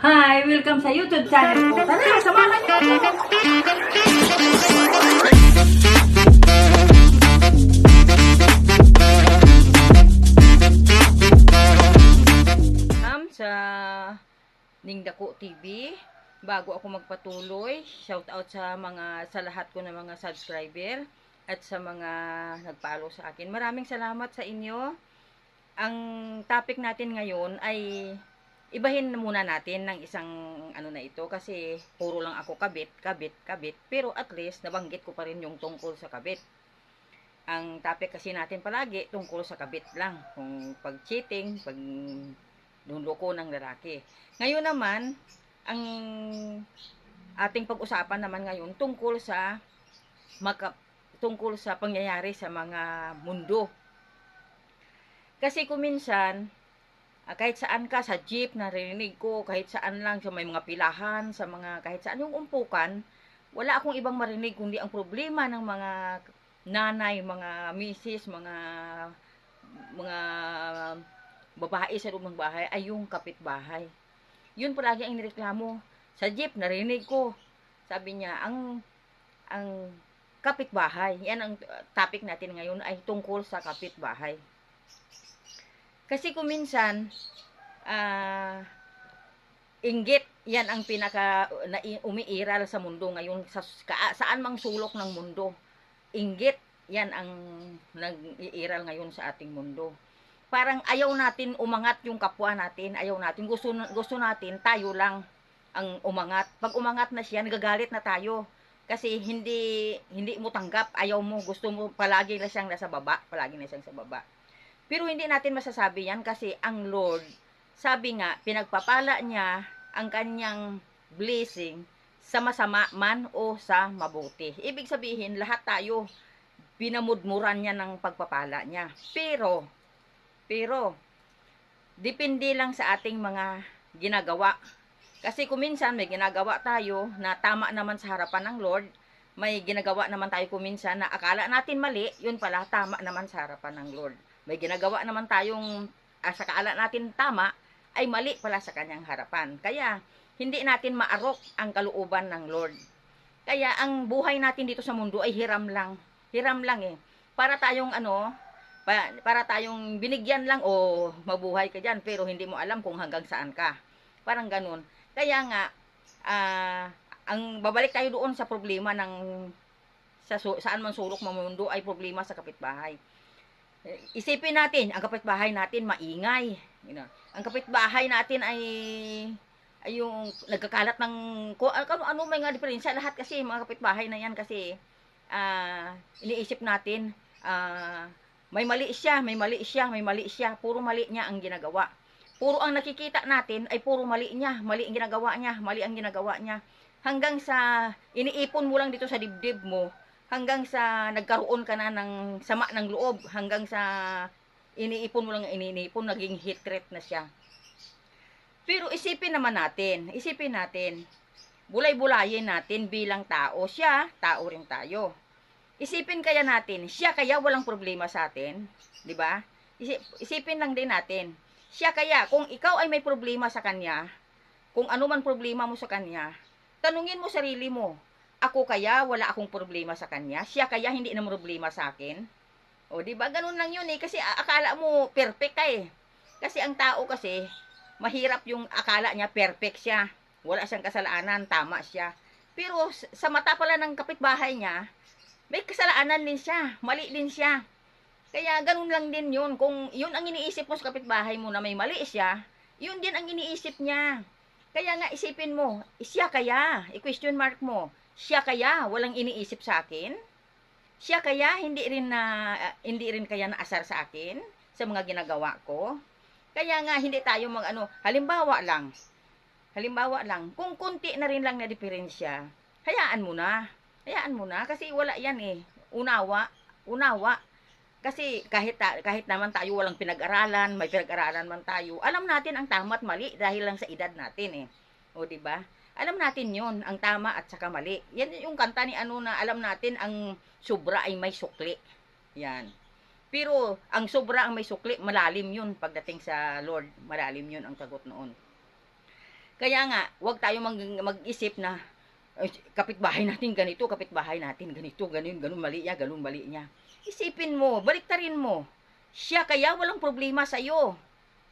Hi! Welcome sa YouTube channel ko. Tara, samahan niyo ako! Sa Ningdako TV, bago ako magpatuloy, shout out sa mga sa lahat ko ng mga subscriber at sa mga nagpalo sa akin. Maraming salamat sa inyo. Ang topic natin ngayon ay ibahin na muna natin ng isang ano na ito kasi puro lang ako kabit, kabit, kabit. Pero at least nabanggit ko pa rin yung tungkol sa kabit. Ang topic kasi natin palagi tungkol sa kabit lang. Kung pag cheating, pag loko ng lalaki. Ngayon naman, ang ating pag-usapan naman ngayon tungkol sa maka, tungkol sa pangyayari sa mga mundo. Kasi kung ah, kahit saan ka, sa jeep, narinig ko, kahit saan lang, sa may mga pilahan, sa mga, kahit saan yung umpukan, wala akong ibang marinig, kundi ang problema ng mga nanay, mga misis, mga, mga babae sa loob ng bahay ay yung kapitbahay. Yun palagi ang nireklamo. Sa jeep, narinig ko. Sabi niya, ang, ang kapitbahay, yan ang uh, topic natin ngayon ay tungkol sa kapitbahay. Kasi kung minsan, ah, inggit, yan ang pinaka na, umiiral sa mundo ngayon, sa, ka, saan mang sulok ng mundo. Inggit, yan ang nag-iiral ngayon sa ating mundo. Parang ayaw natin umangat yung kapwa natin, ayaw natin, gusto, gusto natin, tayo lang ang umangat. Pag umangat na siya, nagagalit na tayo. Kasi hindi hindi mo tanggap, ayaw mo, gusto mo palagi na siyang nasa baba, palagi na siyang sa baba. Pero hindi natin masasabi yan kasi ang Lord, sabi nga, pinagpapala niya ang kanyang blessing sa masama man o sa mabuti. Ibig sabihin, lahat tayo, pinamudmuran niya ng pagpapala niya. Pero, pero, depende lang sa ating mga ginagawa. Kasi kung minsan may ginagawa tayo na tama naman sa harapan ng Lord, may ginagawa naman tayo kung minsan na akala natin mali, yun pala tama naman sa harapan ng Lord. May ginagawa naman tayong ah, sa kaala natin tama, ay mali pala sa kanyang harapan. Kaya, hindi natin maarok ang kalooban ng Lord. Kaya, ang buhay natin dito sa mundo ay hiram lang. Hiram lang eh. Para tayong ano, pa- para tayong binigyan lang o mabuhay ka dyan pero hindi mo alam kung hanggang saan ka. Parang ganun. Kaya nga, ah, ang babalik tayo doon sa problema ng sa saan man sulok ng mundo ay problema sa kapitbahay. Isipin natin, ang kapitbahay natin maingay. You know, ang kapitbahay natin ay ay yung nagkakalat ng ano, ano may nga diferensya lahat kasi mga kapitbahay na yan kasi ah iniisip natin ah may mali siya, may mali siya, may mali siya. Puro mali niya ang ginagawa. Puro ang nakikita natin ay puro mali niya. Mali ang ginagawa niya, mali ang ginagawa niya. Hanggang sa iniipon mo lang dito sa dibdib mo, hanggang sa nagkaroon ka na ng sama ng loob, hanggang sa iniipon mo lang iniipon, naging hatred na siya. Pero isipin naman natin, isipin natin, bulay-bulayin natin bilang tao. Siya, tao rin tayo. Isipin kaya natin, siya kaya walang problema sa atin, 'di ba? Isip, isipin lang din natin. Siya kaya kung ikaw ay may problema sa kanya, kung ano man problema mo sa kanya, tanungin mo sarili mo, ako kaya wala akong problema sa kanya? Siya kaya hindi na problema sa akin? O, 'di ba? Ganun lang 'yun eh kasi akala mo perfect ka eh. Kasi ang tao kasi mahirap yung akala niya perfect siya. Wala siyang kasalanan, tama siya. Pero sa mata pala ng kapitbahay niya, may kasalanan din siya, mali din siya. Kaya ganun lang din yun. Kung yun ang iniisip mo sa kapitbahay mo na may mali siya, yun din ang iniisip niya. Kaya nga isipin mo, siya kaya, i-question mark mo, siya kaya walang iniisip sa akin? Siya kaya hindi rin na ah, hindi rin kaya naasar sa akin sa mga ginagawa ko? Kaya nga hindi tayo mag ano, halimbawa lang. Halimbawa lang, kung kunti na rin lang na diferensya, hayaan mo na. Hayaan mo na kasi wala yan eh. Unawa, unawa. Kasi kahit kahit naman tayo walang pinag-aralan, may pinag-aralan man tayo, alam natin ang tama at mali dahil lang sa edad natin eh. O di ba? Alam natin 'yon, ang tama at saka mali. Yan yung kanta ni ano na alam natin ang sobra ay may sukli. Yan. Pero ang sobra ang may sukli, malalim 'yun pagdating sa Lord. Malalim 'yun ang sagot noon. Kaya nga, wag tayo mag, mag-isip na "Ay, kapitbahay natin ganito, kapitbahay natin ganito, ganun, ganun mali niya, ganun mali niya. Isipin mo, baliktarin mo. Siya kaya walang problema sa iyo.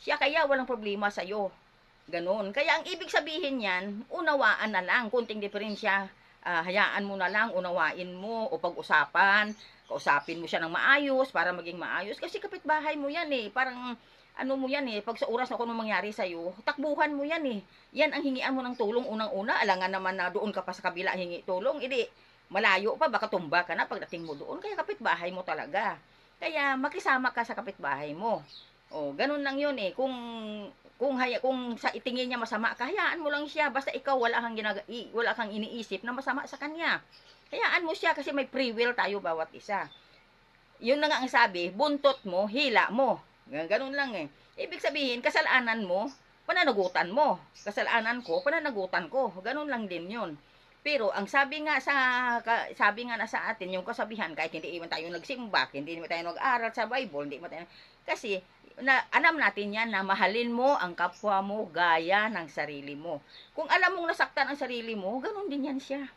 Siya kaya walang problema sa iyo. Ganun. Kaya ang ibig sabihin niyan, unawaan na lang, kunting diferensya. Ah, hayaan mo na lang, unawain mo o pag-usapan, kausapin mo siya ng maayos para maging maayos kasi kapitbahay mo yan eh. Parang ano mo yan eh, pag sa oras na kung mangyari sa'yo, takbuhan mo yan eh. Yan ang hingian mo ng tulong unang-una, alangan naman na doon ka pa sa kabila hingi tulong, hindi, malayo pa, baka tumba ka na pagdating mo doon, kaya kapitbahay mo talaga. Kaya makisama ka sa kapitbahay mo. O, ganun lang yun eh. Kung kung haya, kung sa itingin niya masama, kahayaan mo lang siya basta ikaw wala kang ginaga, wala kang iniisip na masama sa kanya. Hayaan mo siya kasi may free will tayo bawat isa. Yun na nga ang sabi, buntot mo, hila mo. Ganun lang eh. Ibig sabihin, kasalanan mo, pananagutan mo. Kasalanan ko, pananagutan ko. Ganun lang din yun. Pero ang sabi nga sa sabi nga na sa atin yung kasabihan kahit hindi man tayo nagsimba, hindi man tayo nag-aral sa Bible, hindi man tayo kasi na, alam natin yan na mahalin mo ang kapwa mo gaya ng sarili mo. Kung alam mong nasaktan ang sarili mo, ganun din yan siya.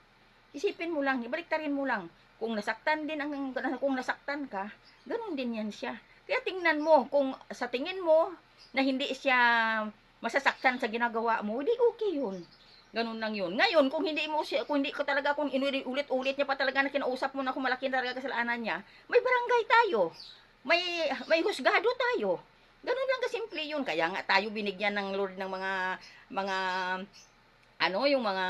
Isipin mo lang, ibaliktarin mo lang. Kung nasaktan din ang kung nasaktan ka, ganun din yan siya. Kaya tingnan mo kung sa tingin mo na hindi siya masasaktan sa ginagawa mo, di okay yun. Ganun lang yun. Ngayon, kung hindi mo siya, kung hindi ko talaga, kung inulit-ulit niya pa talaga na kinausap mo na kung malaki talaga kasalanan niya, may barangay tayo. May, may husgado tayo. Ganun lang kasimple yun. Kaya nga tayo binigyan ng Lord ng mga, mga, ano, yung mga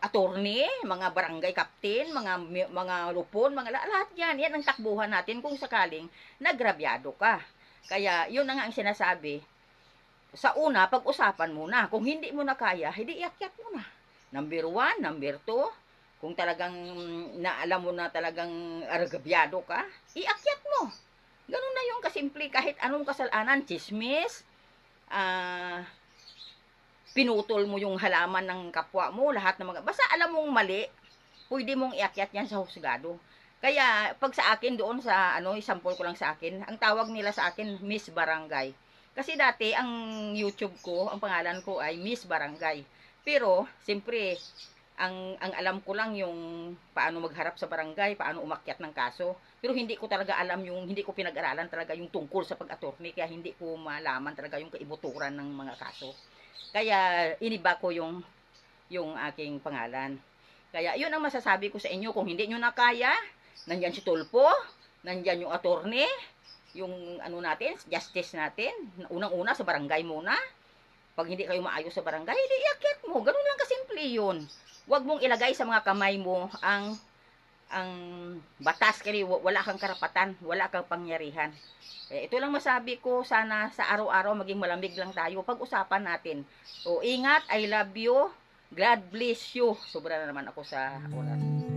attorney, mga barangay captain, mga, mga lupon, mga la- lahat yan. Yan ang takbuhan natin kung sakaling nagrabyado ka. Kaya, yun na nga ang sinasabi, sa una, pag-usapan muna. Kung hindi mo na kaya, hindi iakyat mo na. Number one, number two, kung talagang naalam mo na talagang argabyado ka, iakyat mo. Ganun na yung kasimple, kahit anong kasalanan, chismis, ah, pinutol mo yung halaman ng kapwa mo, lahat ng mga, basta alam mong mali, pwede mong iakyat yan sa husgado. Kaya, pag sa akin doon sa, ano, isampol ko lang sa akin, ang tawag nila sa akin, Miss Barangay. Kasi dati, ang YouTube ko, ang pangalan ko ay Miss Barangay. Pero, siyempre, ang, ang alam ko lang yung paano magharap sa barangay, paano umakyat ng kaso. Pero hindi ko talaga alam yung, hindi ko pinag-aralan talaga yung tungkol sa pag-attorney, kaya hindi ko malaman talaga yung kaibuturan ng mga kaso. Kaya, iniba ko yung, yung aking pangalan. Kaya, yun ang masasabi ko sa inyo. Kung hindi nyo na kaya, nandyan si Tulpo, nandyan yung attorney, yung ano natin, justice natin, unang-una sa barangay muna. Pag hindi kayo maayos sa barangay, hindi iakyat mo. Ganun lang kasimple yun. Huwag mong ilagay sa mga kamay mo ang ang batas kasi wala kang karapatan, wala kang pangyarihan. Eh, ito lang masabi ko, sana sa araw-araw maging malamig lang tayo. Pag-usapan natin. O ingat, I love you. God bless you. Sobra na naman ako sa oras.